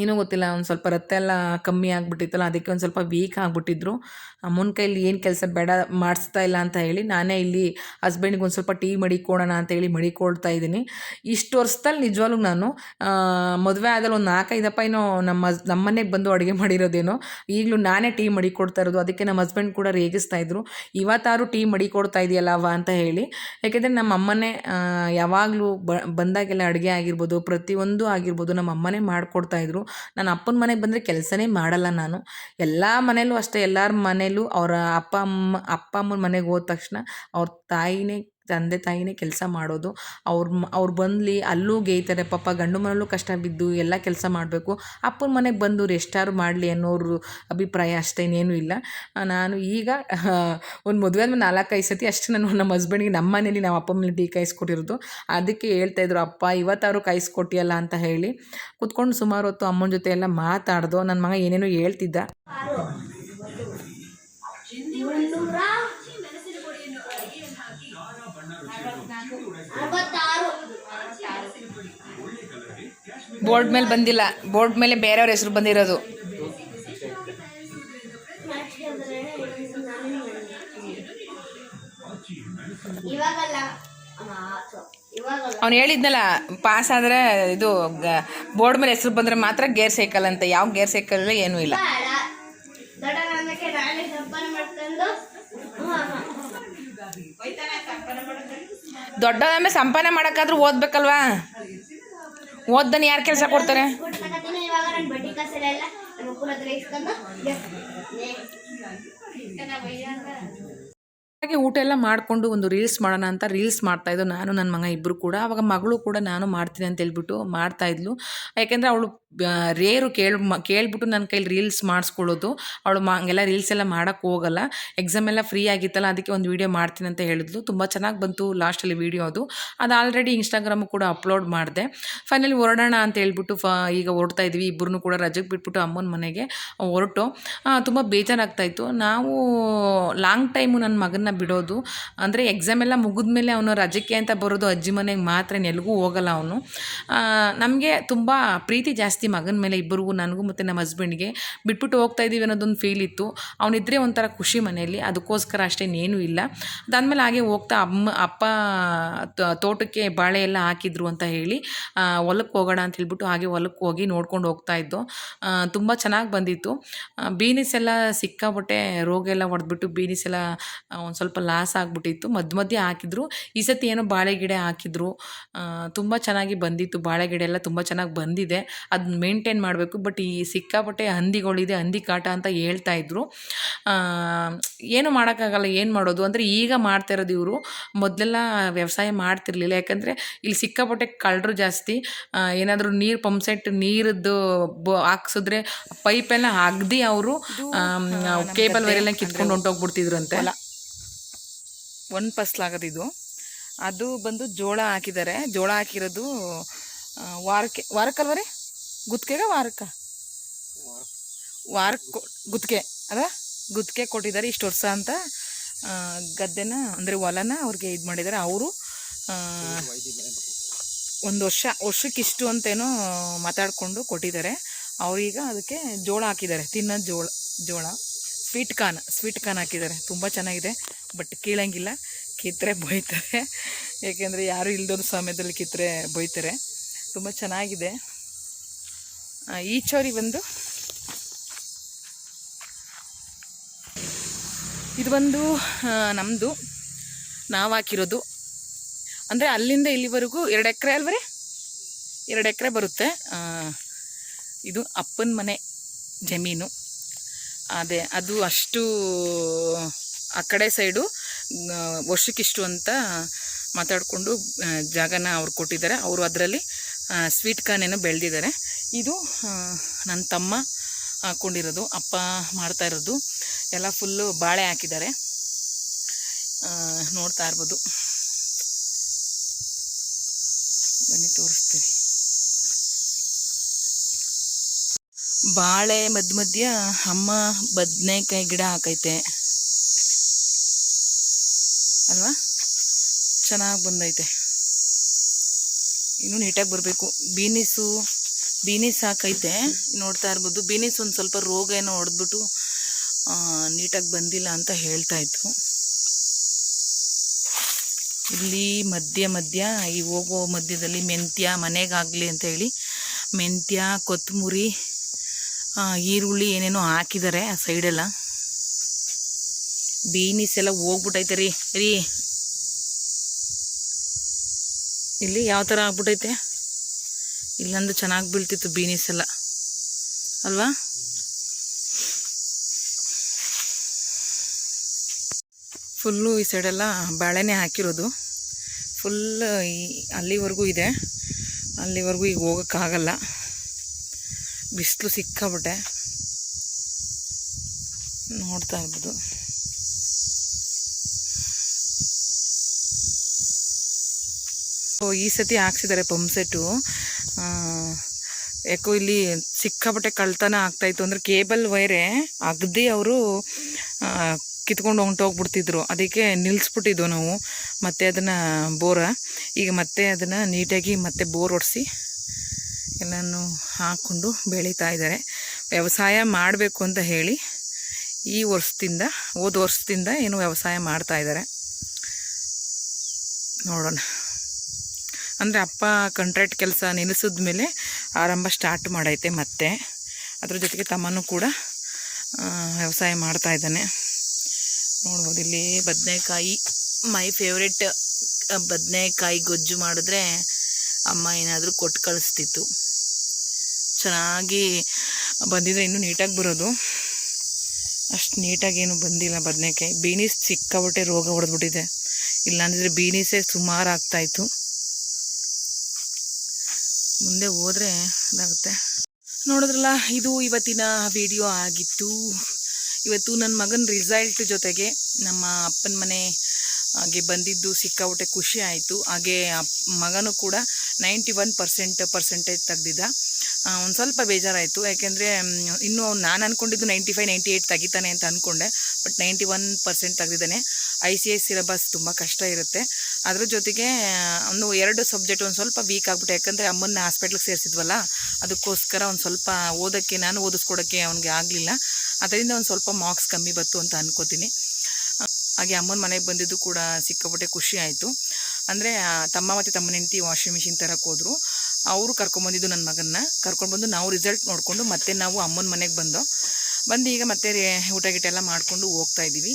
ಏನೂ ಗೊತ್ತಿಲ್ಲ. ಒಂದು ಸ್ವಲ್ಪ ರಕ್ತ ಎಲ್ಲ ಕಮ್ಮಿ ಆಗಿಬಿಟ್ಟಿತ್ತಲ್ಲ, ಅದಕ್ಕೆ ಒಂದು ಸ್ವಲ್ಪ ವೀಕ್ ಆಗಿಬಿಟ್ಟಿದ್ರು. ಅಮ್ಮನ ಕೈಲಿ ಏನು ಕೆಲಸ ಬೇಡ ಮಾಡಿಸ್ತಾ ಇಲ್ಲ ಅಂತ ಹೇಳಿ ನಾನೇ ಇಲ್ಲಿ ಹಸ್ಬೆಂಡಿಗೆ ಒಂದು ಸ್ವಲ್ಪ ಟೀ ಮಡಿಕೊಡೋಣ ಅಂತ ಹೇಳಿ ಮಡಿಕೊಳ್ತಾ ಇದ್ದೀನಿ. ಇಷ್ಟು ವರ್ಷದಲ್ಲಿ ನಿಜವಾಗ್ಲೂ ನಾನು ಮದುವೆ ಆದಲ್ಲಿ ಒಂದು ನಾಲ್ಕೈದಪ್ಪ ಏನೋ ನಮ್ಮ ನಮ್ಮನೆಗೆ ನಮ್ಮ ಮನೆಗೆ ಬಂದು ಅಡುಗೆ ಮಾಡಿರೋದೇನೋ, ಈಗಲೂ ನಾನೇ ಟೀ ಮಡಿಕೊಡ್ತಾ ಇರೋದು, ಅದಕ್ಕೆ ನಮ್ಮ ಹಸ್ಬೆಂಡ್ ಕೂಡ ರೇಗಿಸ್ತಾ ಇದ್ರು. ಇವತ್ತಾರು ಟೀ ಮಡಿಕೊಡ್ತಾ ಇದೆಯಲ್ಲವ ಅಂತ ಹೇಳಿ. ಯಾಕೆಂದರೆ ನಮ್ಮ ಅಮ್ಮನೇ ಯಾವಾಗಲೂ ಬಂದಾಗೆಲ್ಲ ಅಡುಗೆ ಆಗಿರ್ಬೋದು, ಪ್ರತಿಯೊಂದು ಆಗಿರ್ಬೋದು ನಮ್ಮ ಅಮ್ಮನೇ ಮಾಡಿಕೊಡ್ತಾ ಇದ್ರು. ನಾನು ಅಪ್ಪನ ಮನೆಗೆ ಬಂದರೆ ಕೆಲಸನೇ ಮಾಡಲ್ಲ ನಾನು. ಎಲ್ಲ ಮನೇಲೂ ಅಷ್ಟೇ, ಎಲ್ಲರ ಮನೇಲೂ ಅವರ ಅಪ್ಪ ಅಮ್ಮ, ಅಪ್ಪ ಅಮ್ಮನ ಮನೆಗೆ ಹೋದ ತಕ್ಷಣ ಅವ್ರ ತಾಯಿನೇ, ತಂದೆ ತಾಯಿನೇ ಕೆಲಸ ಮಾಡೋದು. ಅವ್ರ ಅವ್ರು ಬಂದಲಿ ಅಲ್ಲೂ ಗೇಯ್ತಾರೆ, ಪಾಪ ಗಂಡು ಮನೆಯಲ್ಲೂ ಕಷ್ಟ ಬಿದ್ದು ಎಲ್ಲ ಕೆಲಸ ಮಾಡಬೇಕು. ಅಪ್ಪನ ಮನೆಗೆ ಬಂದು ರೆಸ್ಟಾರು ಮಾಡಲಿ ಅನ್ನೋರು ಅಭಿಪ್ರಾಯ ಅಷ್ಟೇ ಇಲ್ಲ. ನಾನು ಈಗ ಒಂದು ಮದುವೆ ಆದ್ಮೇಲೆ ನಾಲ್ಕೈದು ಸತಿ ಅಷ್ಟೇ ನಾನು ನಮ್ಮ ಹಸ್ಬೆಂಡಿಗೆ ನಮ್ಮ ಮನೇಲಿ ನಾವು ಅಪ್ಪ ಮನೇಲಿ ಟೀ ಕಾಯಿಸ್ಕೊಟ್ಟಿರೋದು. ಅದಕ್ಕೆ ಹೇಳ್ತಾಯಿದ್ರು ಅಪ್ಪ ಇವತ್ತಾರು ಕಾಯಿಸ್ಕೊಟ್ಟಿಯಲ್ಲ ಅಂತ ಹೇಳಿ. ಕುತ್ಕೊಂಡು ಸುಮಾರು ಹೊತ್ತು ಅಮ್ಮನ ಜೊತೆ ಎಲ್ಲ ಮಾತಾಡ್ದು ನನ್ನ ಮಗ ಏನೇನೋ ಹೇಳ್ತಿದ್ದ ಮುನ್ನೂರ ಅರವತ್ತಾರು ಬೋರ್ಡ್ ಮೇಲೆ ಬಂದಿಲ್ಲ. ಬೋರ್ಡ್ ಮೇಲೆ ಬೇರೆಯವ್ರ ಹೆಸರು ಬಂದಿರೋದು. ಅವ್ನು ಹೇಳಿದ್ನಲ್ಲ ಪಾಸ್ ಆದರೆ ಇದು ಬೋರ್ಡ್ ಮೇಲೆ ಹೆಸರು ಬಂದರೆ ಮಾತ್ರ ಗೇರ್ ಸೈಕಲ್ ಅಂತ. ಯಾವ ಗೇರ್ ಸೈಕಲ್ ಏನೂ ಇಲ್ಲ. ದೊಡ್ಡವೊಮ್ಮೆ ಸಂಪಾದನೆ ಮಾಡೋಕ್ಕಾದ್ರೂ ಓದ್ಬೇಕಲ್ವಾ? ಓದ್ದನ್ ಯಾರು ಕೆಲಸ ಕೊಡ್ತಾರೆ? ಹಾಗೆ ಊಟ ಎಲ್ಲ ಮಾಡಿಕೊಂಡು ಒಂದು ರೀಲ್ಸ್ ಮಾಡೋಣ ಅಂತ ರೀಲ್ಸ್ ಮಾಡ್ತಾಯಿದ್ದು ನಾನು ನನ್ನ ಮಗ ಇಬ್ಬರು ಕೂಡ. ಅವಾಗ ಮಗಳು ಕೂಡ ನಾನು ಮಾಡ್ತೀನಿ ಅಂತ ಹೇಳ್ಬಿಟ್ಟು ಮಾಡ್ತಾಯಿದ್ಲು ಯಾಕೆಂದರೆ ಅವಳು ರೇರು ಕೇಳಿ ಕೇಳ್ಬಿಟ್ಟು ನನ್ನ ಕೈಲಿ ರೀಲ್ಸ್ ಮಾಡಿಸ್ಕೊಳ್ಳೋದು. ಅವಳು ಮಾ, ಹಂಗೆಲ್ಲ ರೀಲ್ಸ್ ಎಲ್ಲ ಮಾಡೋಕ್ಕೆ ಹೋಗಲ್ಲ. ಎಕ್ಸಾಮ್ ಎಲ್ಲ ಫ್ರೀ ಆಗಿತ್ತಲ್ಲ, ಅದಕ್ಕೆ ಒಂದು ವೀಡಿಯೋ ಮಾಡ್ತೀನಿ ಅಂತ ಹೇಳಿದ್ಲು. ತುಂಬ ಚೆನ್ನಾಗಿ ಬಂತು ಲಾಸ್ಟಲ್ಲಿ ವೀಡಿಯೋ ಅದು. ಅದು ಆಲ್ರೆಡಿ ಇನ್ಸ್ಟಾಗ್ರಾಮು ಕೂಡ ಅಪ್ಲೋಡ್ ಮಾಡಿದೆ. ಫೈನಲಿ ಹೊರಡೋಣ ಅಂತ ಹೇಳ್ಬಿಟ್ಟು ಫ, ಈಗ ಹೊರಡ್ತಾ ಇದ್ವಿ. ಇಬ್ಬರನ್ನೂ ಕೂಡ ರಜೆಗೆ ಬಿಟ್ಬಿಟ್ಟು ಅಮ್ಮನ ಮನೆಗೆ ಹೊರಟು. ತುಂಬ ಬೇಜಾರಾಗ್ತಾಯಿತ್ತು ನಾವು, ಲಾಂಗ್ ಟೈಮು ನನ್ನ ಮಗನ್ನ ಬಿಡೋದು. ಅಂದರೆ ಎಕ್ಸಾಮ್ ಎಲ್ಲ ಮುಗಿದ್ಮೇಲೆ ಅವನು ರಜಕ್ಕೆ ಅಂತ ಬರೋದು ಅಜ್ಜಿ ಮನೆಗೆ ಮಾತ್ರ ಎಲ್ಗೂ ಹೋಗಲ್ಲ ಅವನು. ನಮಗೆ ತುಂಬ ಪ್ರೀತಿ ಜಾಸ್ತಿ ಮಗನ ಮೇಲೆ ಇಬ್ಬರಿಗೂ, ನನಗೂ ಮತ್ತು ನಮ್ಮ ಹಸ್ಬೆಂಡ್ಗೆ ಬಿಟ್ಬಿಟ್ಟು ಹೋಗ್ತಾ ಇದ್ದೀವಿ ಅನ್ನೋದೊಂದು ಫೀಲ್ ಇತ್ತು. ಅವನಿದ್ರೆ ಒಂಥರ ಖುಷಿ ಮನೆಯಲ್ಲಿ, ಅದಕ್ಕೋಸ್ಕರ ಅಷ್ಟೇನೇನೂ ಇಲ್ಲ. ಅದಾದಮೇಲೆ ಹಾಗೆ ಹೋಗ್ತಾ ಅಮ್ಮ, ಅಪ್ಪ ತೋಟಕ್ಕೆ ಬಾಳೆ ಎಲ್ಲ ಹಾಕಿದ್ರು ಅಂತ ಹೇಳಿ ಹೊಲಕ್ಕೆ ಹೋಗೋಣ ಅಂತ ಹೇಳ್ಬಿಟ್ಟು ಹಾಗೆ ಹೊಲಕ್ಕೆ ಹೋಗಿ ನೋಡ್ಕೊಂಡು ಹೋಗ್ತಾ ಇದ್ದೋ. ತುಂಬ ಚೆನ್ನಾಗಿ ಬಂದಿತ್ತು. ಬೀನಿಸ್ ಎಲ್ಲ ಸಿಕ್ಕಾಪಟ್ಟೆ ರೋಗ ಎಲ್ಲ ಹೊಡೆದ್ಬಿಟ್ಟು ಬೀನಿಸ್ ಎಲ್ಲ ಒಂದು ಸ್ವಲ್ಪ ಲಾಸ್ ಆಗಿಬಿಟ್ಟಿತ್ತು. ಮಧ್ಯ ಮಧ್ಯೆ ಹಾಕಿದ್ರು. ಈ ಸತಿ ಏನೋ ಬಾಳೆ ಗಿಡ ಹಾಕಿದ್ರು ತುಂಬ ಚೆನ್ನಾಗಿ ಬಂದಿತ್ತು. ಬಾಳೆ ಗಿಡ ಎಲ್ಲ ತುಂಬ ಚೆನ್ನಾಗಿ ಬಂದಿದೆ. ಅದನ್ನ ಮೇಂಟೈನ್ ಮಾಡಬೇಕು. ಬಟ್ ಈ ಸಿಕ್ಕಾಪಟ್ಟೆ ಹಂದಿಗಳಿದೆ ಹಂದಿ ಕಾಟ ಅಂತ ಹೇಳ್ತಾ ಇದ್ರು. ಏನು ಮಾಡೋಕ್ಕಾಗಲ್ಲ ಏನು ಮಾಡೋದು? ಅಂದರೆ ಈಗ ಮಾಡ್ತಾ ಇರೋದು ಇವರು. ಮೊದಲೆಲ್ಲ ವ್ಯವಸಾಯ ಮಾಡ್ತಿರ್ಲಿಲ್ಲ. ಯಾಕಂದರೆ ಇಲ್ಲಿ ಸಿಕ್ಕಾಪಟ್ಟೆ ಕಳ್ಳರು ಜಾಸ್ತಿ. ಏನಾದರೂ ನೀರು ಪಂಪ್ಸೆಟ್ ನೀರದ್ದು ಬ ಹಾಕ್ಸಿದ್ರೆ ಪೈಪೆಲ್ಲ ಅಗ್ದಿ ಅವರು ಕೇಬಲ್ ವೈರೆಲ್ಲ ಕಿತ್ಕೊಂಡು ಹೊಂಟೋಗ್ಬಿಡ್ತಿದ್ರಂತೆ ಒಂದು ಫಸ್ಲಾಗದು ಇದು. ಅದು ಬಂದು ಜೋಳ ಹಾಕಿದ್ದಾರೆ. ಜೋಳ ಹಾಕಿರೋದು ವಾರಕ್ಕೆ, ವಾರಕ್ಕಲ್ವರಿ? ಗುತ್ತಿಗೆಗ ವಾರಕ್ಕ? ವಾರಕ್ಕೆ ಗುತ್ತಿಗೆ ಅದ? ಗುತ್ತಿಗೆ ಕೊಟ್ಟಿದ್ದಾರೆ ಇಷ್ಟು ವರ್ಷ ಅಂತ. ಗದ್ದೆನ, ಅಂದರೆ ಹೊಲನ ಅವ್ರಿಗೆ ಇದು ಮಾಡಿದ್ದಾರೆ. ಅವರು ಒಂದು ವರ್ಷ, ವರ್ಷಕ್ಕಿಷ್ಟು ಅಂತೇನೋ ಮಾತಾಡಿಕೊಂಡು ಕೊಟ್ಟಿದ್ದಾರೆ. ಅವರೀಗ ಅದಕ್ಕೆ ಜೋಳ ಹಾಕಿದ್ದಾರೆ. ತಿನ್ನೋ ಜೋಳ ಜೋಳ. ಸ್ವೀಟ್ ಕಾರ್ನ್ ಸ್ವೀಟ್ ಕಾರ್ನ್ ಹಾಕಿದ್ದಾರೆ. ತುಂಬ ಚೆನ್ನಾಗಿದೆ ಬಟ್ ಕೀಳಂಗಿಲ್ಲ, ಕಿತ್ತರೆ ಬೈತಾರೆ ಏಕೆಂದರೆ ಯಾರು ಇಲ್ದೋರು ಸಮಯದಲ್ಲಿ ಕಿತ್ತರೆ ಬೈತಾರೆ ತುಂಬ ಚೆನ್ನಾಗಿದೆ. ಈ ಚೋರಿ ಬಂದು, ಇದು ಬಂದು ನಮ್ಮದು ನಾವು ಹಾಕಿರೋದು. ಅಂದರೆ ಅಲ್ಲಿಂದ ಇಲ್ಲಿವರೆಗೂ ಎರಡು ಎಕರೆ ಅಲ್ವರಿ? ಎರಡು ಎಕರೆ ಬರುತ್ತೆ. ಇದು ಅಪ್ಪನ ಮನೆ ಜಮೀನು. ಅದೇ, ಅದು ಅಷ್ಟು ಆ ಕಡೆ ಸೈಡು ವರ್ಷಕ್ಕಿಷ್ಟು ಅಂತ ಮಾತಾಡಿಕೊಂಡು ಜಾಗನ ಅವ್ರು ಕೊಟ್ಟಿದ್ದಾರೆ. ಅವರು ಅದರಲ್ಲಿ ಸ್ವೀಟ್ ಕಾರ್ನೇನೋ ಬೆಳೆದಿದ್ದಾರೆ. ಇದು ನನ್ನ ತಮ್ಮ ಹಾಕ್ಕೊಂಡಿರೋದು ಅಪ್ಪ ಮಾಡ್ತಾ ಇರೋದು. ಎಲ್ಲ ಫುಲ್ಲು ಬಾಳೆ ಹಾಕಿದ್ದಾರೆ. ನೋಡ್ತಾ ಇರ್ಬೋದು. ಬನ್ನಿ, ತೋರಿಸ್ತೀನಿ. ಬಾಳೆ ಮಧ್ಯ ಮಧ್ಯ ಅಮ್ಮ ಬದನೆಕಾಯಿ ಗಿಡ ಹಾಕೈತೆ. ಅಲ್ವಾ? ಚೆನ್ನಾಗಿ ಬಂದೈತೆ. ಇನ್ನೂ ನೀಟಾಗಿ ಬರಬೇಕು. ಬೀನಿಸು, ಬೀನಿಸ್ ಹಾಕೈತೆ. ನೋಡ್ತಾ ಇರ್ಬೋದು. ಬೀನಿಸ್ ಒಂದು ಸ್ವಲ್ಪ ರೋಗ ಏನೋ ಹೊಡೆದ್ಬಿಟ್ಟು ನೀಟಾಗಿ ಬಂದಿಲ್ಲ ಅಂತ ಹೇಳ್ತಾ ಇದ್ರು. ಇಲ್ಲಿ ಮಧ್ಯ ಮಧ್ಯ, ಈ ಹೋಗೋ ಮಧ್ಯದಲ್ಲಿ ಮೆಂತ್ಯ ಮನೆಗಾಗಲಿ ಅಂತ ಹೇಳಿ ಮೆಂತ್ಯ ಕೊತ್ತಂಬರಿ ಈರುಳ್ಳಿ ಏನೇನೋ ಹಾಕಿದ್ದಾರೆ ಆ ಸೈಡೆಲ್ಲ ಬೀನಿಸ್ ಎಲ್ಲ ಹೋಗ್ಬಿಟ್ಟೈತೆ ರೀ. ರೀ. ಇಲ್ಲಿ ಯಾವ ಥರ ಆಗ್ಬಿಟ್ಟೈತೆ ಇಲ್ಲಂದು ಚೆನ್ನಾಗಿ ಬೀಳ್ತಿತ್ತು ಬೀನಿಸ್ ಎಲ್ಲ ಅಲ್ವಾ? ಫುಲ್ಲು ಈ ಸೈಡೆಲ್ಲ ಬಾಳೆನೇ ಹಾಕಿರೋದು. ಫುಲ್ ಈ ಅಲ್ಲಿವರೆಗೂ ಇದೆ. ಅಲ್ಲಿವರೆಗೂ ಈಗ ಹೋಗೋಕ್ಕಾಗಲ್ಲ. ಬಿಸಿಲು ಸಿಕ್ಕಾಬಿಟ್ಟೆ. ನೋಡ್ತಾ ಇರ್ಬೋದು. ಈ ಸತಿ ಹಾಕ್ಸಿದ್ದಾರೆ ಪಂಪ್ಸೆಟ್ಟು ಯಾಕೋ ಇಲ್ಲಿ ಸಿಕ್ಕಾಪಟ್ಟೆ ಕಳ್ತನ ಆಗ್ತಾಯಿತ್ತು ಅಂದರೆ ಕೇಬಲ್ ವೈರೆ ಅಗದಿ ಅವರು ಕಿತ್ಕೊಂಡು ಹೊಂಟೋಗ್ಬಿಡ್ತಿದ್ರು ಅದಕ್ಕೆ ನಿಲ್ಲಿಸ್ಬಿಟ್ಟಿದ್ವು ನಾವು. ಮತ್ತೆ ಅದನ್ನು ಬೋರ. ಈಗ ಮತ್ತೆ ಅದನ್ನು ನೀಟಾಗಿ ಮತ್ತೆ ಬೋರ್ ಹೊಡ್ಸಿ ಎಲ್ಲನೂ ಹಾಕ್ಕೊಂಡು ಬೆಳೀತಾ ಇದ್ದಾರೆ. ವ್ಯವಸಾಯ ಮಾಡಬೇಕು ಅಂತ ಹೇಳಿ ಈ ವರ್ಷದಿಂದ, ಹೋದ ವರ್ಷದಿಂದ ಏನು ವ್ಯವಸಾಯ ಮಾಡ್ತಾ ಇದ್ದಾರೆ. ನೋಡೋಣ. ಅಂದರೆ ಅಪ್ಪ ಕಾಂಟ್ರಾಕ್ಟ್ ಕೆಲಸ ನಿಲ್ಲಿಸಿದ ಮೇಲೆ ಆರಂಭ ಸ್ಟಾರ್ಟ್ ಮಾಡೈತೆ ಮತ್ತೆ. ಅದ್ರ ಜೊತೆಗೆ ತಮ್ಮನೂ ಕೂಡ ವ್ಯವಸಾಯ ಮಾಡ್ತಾ ಇದ್ದಾನೆ. ನೋಡ್ಬೋದು ಇಲ್ಲಿ ಬದನೆಕಾಯಿ, ಮೈ ಫೇವ್ರೆಟ್ ಬದನೆಕಾಯಿ ಗೊಜ್ಜು ಮಾಡಿದ್ರೆ ಅಮ್ಮ ಏನಾದರೂ ಕೊಟ್ಟು ಕಳಿಸ್ತಿತ್ತು. ಚೆನ್ನಾಗಿ ಬಂದಿದ್ರೆ ಇನ್ನೂ ನೀಟಾಗಿ ಬರೋದು. ಅಷ್ಟು ನೀಟಾಗಿ ಏನು ಬಂದಿಲ್ಲ ಬದನೆಕಾಯಿ. ಬೀನೀಸ್ ಸಿಕ್ಕಾಬಿಟ್ಟೆ ರೋಗ ಹೊಡೆದ್ಬಿಟ್ಟಿದೆ. ಇಲ್ಲಾಂದಿದ್ರೆ ಬೀನೀಸೇ ಸುಮಾರು ಆಗ್ತಾಯಿತ್ತು. ಮುಂದೆ ಹೋದರೆ ಇದಾಗುತ್ತೆ. ನೋಡಿದ್ರಲ್ಲ, ಇದು ಇವತ್ತಿನ ವಿಡಿಯೋ ಆಗಿತ್ತು. ಇವತ್ತು ನನ್ನ ಮಗನ ರಿಸಲ್ಟ್ ಜೊತೆಗೆ ನಮ್ಮ ಅಪ್ಪನ ಮನೆ, ಹಾಗೆ ಬಂದಿದ್ದು ಸಿಕ್ಕಾಪಟ್ಟೆ ಖುಷಿ ಆಯಿತು. ಹಾಗೆ ಮಗನೂ ಕೂಡ ನೈಂಟಿ ಒನ್ ಪರ್ಸೆಂಟ್ ಪರ್ಸೆಂಟೇಜ್ ತೆಗ್ದಿದ್ದ. ಒಂದು ಸ್ವಲ್ಪ ಬೇಜಾರಾಯಿತು. ಯಾಕೆಂದರೆ ಇನ್ನೂ ನಾನು ಅಂದ್ಕೊಂಡಿದ್ದು ನೈಂಟಿ ಫೈವ್ ನೈಂಟಿ ಏಯ್ಟ್ ತೆಗಿತಾನೆ ಅಂತ ಅಂದ್ಕೊಂಡೆ ಬಟ್ ನೈಂಟಿ ಒನ್ ಪರ್ಸೆಂಟ್ ತೆಗೆದಿದ್ದಾನೆ. ಐ ಸಿ ಐ ಸಿಲೆಬಸ್ ತುಂಬ ಕಷ್ಟ ಇರುತ್ತೆ. ಅದ್ರ ಜೊತೆಗೆ ಒಂದು ಎರಡು ಸಬ್ಜೆಕ್ಟ್ ಒಂದು ಸ್ವಲ್ಪ ವೀಕ್ ಆಗ್ಬಿಟ್ಟು. ಯಾಕಂದರೆ, ಅಮ್ಮನ್ನ ಹಾಸ್ಪಿಟ್ಲಿಗೆ ಸೇರಿಸಿದ್ವಲ್ಲ, ಅದಕ್ಕೋಸ್ಕರ ಒಂದು ಸ್ವಲ್ಪ ಓದೋಕ್ಕೆ, ನಾನು ಓದಿಸ್ಕೊಡೋಕ್ಕೆ ಅವನಿಗೆ ಆಗಲಿಲ್ಲ. ಅದರಿಂದ ಒಂದು ಸ್ವಲ್ಪ ಮಾರ್ಕ್ಸ್ ಕಮ್ಮಿ ಬಂತು ಅಂತ ಅನ್ಕೋತೀನಿ. ಹಾಗೆ ಅಮ್ಮನ ಮನೆಗೆ ಬಂದಿದ್ದು ಕೂಡ ಸಿಕ್ಕಾಪಟ್ಟೆ ಖುಷಿ ಆಯಿತು. ಅಂದರೆ ತಮ್ಮ ಮತ್ತು ತಮ್ಮನ ಹೆಂಡತಿ ವಾಷಿಂಗ್ ಮಿಷಿನ್ ತರಕ್ಕೆ ಹೋದರು. ಅವರು ಕರ್ಕೊಂಬಂದಿದ್ದು ನನ್ನ ಮಗನ್ನ. ಕರ್ಕೊಂಡು ಬಂದು ನಾವು ರಿಸಲ್ಟ್ ನೋಡಿಕೊಂಡು ಮತ್ತೆ ನಾವು ಅಮ್ಮನ ಮನೆಗೆ ಬಂದು ಬಂದು ಈಗ ಮತ್ತೆ ಊಟ ಗೀಟ ಎಲ್ಲ ಮಾಡಿಕೊಂಡು ಹೋಗ್ತಾ ಇದ್ದೀವಿ.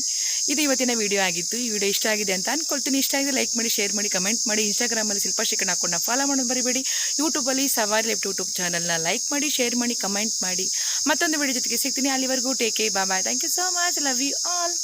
ಇದು ಇವತ್ತಿನ ವೀಡಿಯೋ ಆಗಿತ್ತು. ಈ ವಿಡಿಯೋ ಇಷ್ಟ ಆಗಿದೆ ಅಂತ ಅಂದ್ಕೊಳ್ತೀನಿ ಇಷ್ಟ ಆಗಿದೆ ಲೈಕ್ ಮಾಡಿ ಶೇರ್ ಮಾಡಿ ಕಮೆಂಟ್ ಮಾಡಿ. ಇನ್ಸ್ಟಾಗ್ರಾಮಲ್ಲಿ ಶಿಲ್ಪ ಶಿಕ್ಷಣ ಹಾಕೊಂಡು ಫಾಲೋ ಮಾಡೋದು ಬರಿಬೇಡಿ ಯೂಟ್ಯೂಬಲ್ಲಿ ಸವಾರಿ ಲೆಫ್ಟ್ ಯೂಟ್ಯೂಬ್ ಚಾನಲ್ನ ಲೈಕ್ ಮಾಡಿ ಶೇರ್ ಮಾಡಿ ಕಮೆಂಟ್ ಮಾಡಿ. ಮತ್ತೊಂದು ವಿಡಿಯೋ ಜೊತೆಗೆ ಸಿಗ್ತೀನಿ. ಅಲ್ಲಿವರೆಗೂ take bye thank you so much love you all